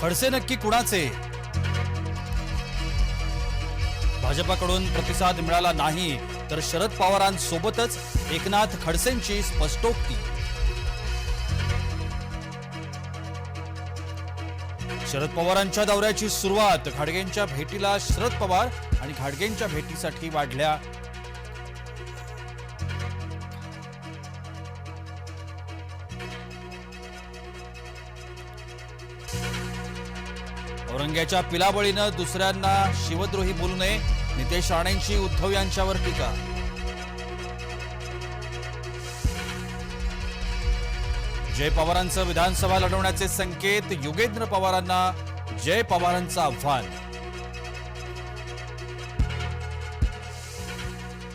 खडसे नक्की कुणाचे? भाजपाकडून प्रतिसाद मिळाला नाही तर शरद पवारांसोबतच एकनाथ खडसेंची स्पष्टोक्ती. शरद पवारांच्या दौऱ्याची सुरुवात खाडगेंच्या भेटीला शरद पवार आणि खाडगेंच्या भेटीसाठी वाढल्या औरंग्याच्या पिलाबळीनं दुसऱ्यांना शिवद्रोही बोलू नये. नितेश राणेंची उद्धव यांच्यावर टीका. जय पवारांचं विधानसभा लढवण्याचे संकेत युगेंद्र पवारांना जय पवारांचं आव्हान.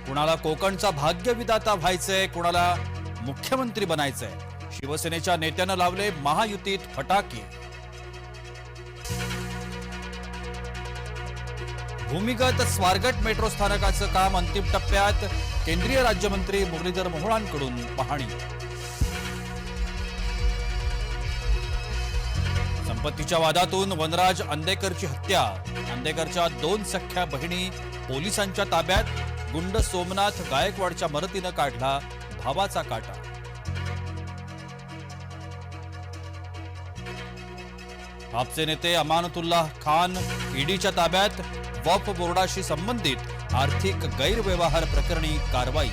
कुणाला कोकणचा भाग्यविदाता व्हायचंय कुणाला मुख्यमंत्री बनायचंय. शिवसेनेच्या नेत्यानं लावले महायुतीत फटाके. भूमिगत स्वारगट मेट्रो स्थानकाचं काम अंतिम टप्प्यात केंद्रीय राज्यमंत्री मुरलीधर मोहोळांकडून पाहणी. संपत्तीच्या वादातून वनराज अंदेकरची हत्या. अंदेकरच्या दोन सख्या बहिणी पोलिसांच्या ताब्यात. गुंड सोमनाथ गायकवाडच्या मदतीनं काढला भावाचा काटा. आपचे नेते अमानतुल्लाह खान ईडीच्या ताब्यात वक्फ बोर्डाशी संबंधित आर्थिक गैरव्यवहार प्रकरणी कारवाई.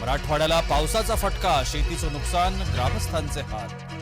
मराठवाड्याला पावसाचा फटका शेतीचं नुकसान ग्रामस्थांचे हात